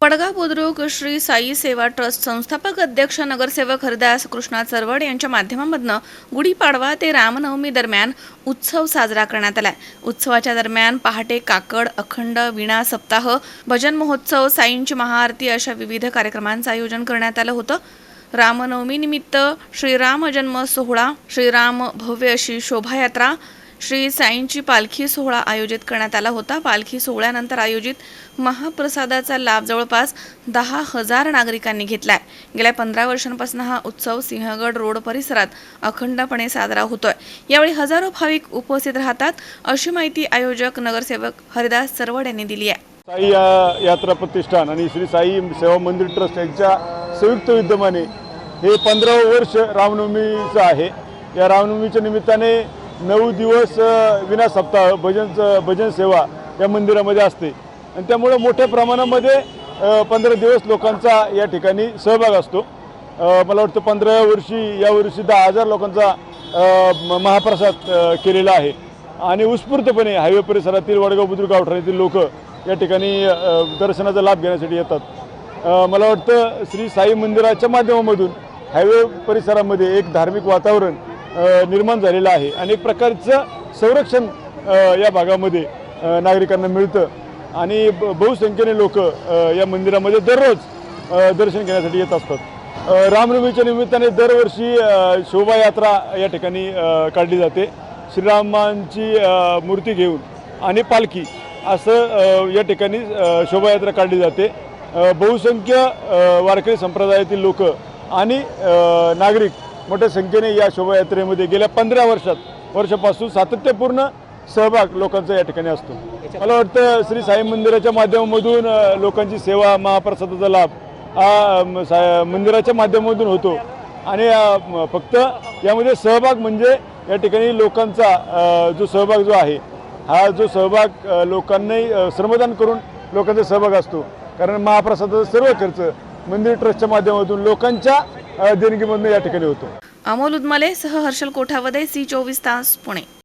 पडगाव बुद्रुक श्री साई सेवा ट्रस्ट संस्थापक अध्यक्ष नगरसेवक हरदास कृष्णा चरवड यांच्या माध्यमामधनं गुढीपाडवा ते रामनवमी दरम्यान उत्सव साजरा करण्यात आला उत्सवाच्या दरम्यान पहाटे काकड अखंड विणा सप्ताह भजन महोत्सव साईंची महाआरती अशा विविध कार्यक्रमांचं आयोजन करण्यात आलं होतं. रामनवमी निमित्त श्रीराम जन्म सोहळा श्रीराम भव्य अशी शोभायात्रा श्री साईंची पालखी सोहळा आयोजित करण्यात आला होता. पालखी सोहळ्यानंतर आयोजित महाप्रसादाचा लाभ जवळपास दहा हजार नागरिकांनी घेतलाय. गेल्या पंधरा वर्षांपासून हा उत्सव सिंहगड रोड परिसरात अखंडपणे साजरा होतोय. यावेळी हजारो भाविक उपस्थित राहतात अशी माहिती आयोजक नगरसेवक हरिदास सरवड यांनी दिली आहे. साई या- यात्रा प्रतिष्ठान आणि श्री साई सेवा मंदिर ट्रस्ट यांच्या संयुक्त विद्यमाने हे पंधरावं वर्ष रामनवमीचं आहे. या रामनवमीच्या निमित्ताने नऊ दिवस विना सप्ताह भजन भजन सेवा या मंदिरामध्ये असते. आणि त्यामुळं मोठ्या प्रमाणामध्ये पंधरा दिवस लोकांचा या ठिकाणी सहभाग असतो. मला वाटतं पंधरा वर्षी यावर्षी दहा हजार लोकांचा म- महाप्रसाद केलेला आहे. आणि उत्स्फूर्तपणे हायवे परिसरातील वडगाव बुद्रुक गावठाणातील लोक या ठिकाणी दर्शनाचा लाभ घेण्यासाठी येतात. मला वाटतं श्री साई मंदिराच्या माध्यमामधून हायवे परिसरामध्ये एक धार्मिक वातावरण निर्माण झालेलं आहे. अनेक प्रकारचं संरक्षण या भागामध्ये नागरिकांना मिळतं. आणि ब- बहुसंख्येने लोक या मंदिरामध्ये दररोज दर्शन घेण्यासाठी येत असतात. रामनवमीच्या निमित्ताने दरवर्षी शोभायात्रा या ठिकाणी काढली जाते. श्रीरामांची मूर्ती घेऊन आणि पालखी असं या ठिकाणी शोभायात्रा काढली जाते. बहुसंख्य वारकरी संप्रदायातील लोक आणि नागरिक मोठ्या संख्येने या शोभायात्रेमध्ये गेल्या पंधरा वर्षात वर्षापासून सातत्यपूर्ण सहभाग लोकांचा या ठिकाणी असतो. मला वाटतं श्री साई मंदिराच्या माध्यमामधून लोकांची सेवा महाप्रसादाचा लाभ हा सा- मंदिराच्या माध्यमातून होतो. आणि फक्त यामध्ये सहभाग म्हणजे या ठिकाणी लोकांचा जो सहभाग जो आहे हा जो सहभाग लोकांनाही लोकांनी श्रमदान करून लोकांचा सहभाग असतो. कारण महाप्रसादाचा सर्व खर्च मंदिर ट्रस्टच्या माध्यमातून लोकांच्या देणगीमधून या ठिकाणी होतो. अमोल उदमले सह हर्षल कोठावदे सी चोवीस तास पुणे.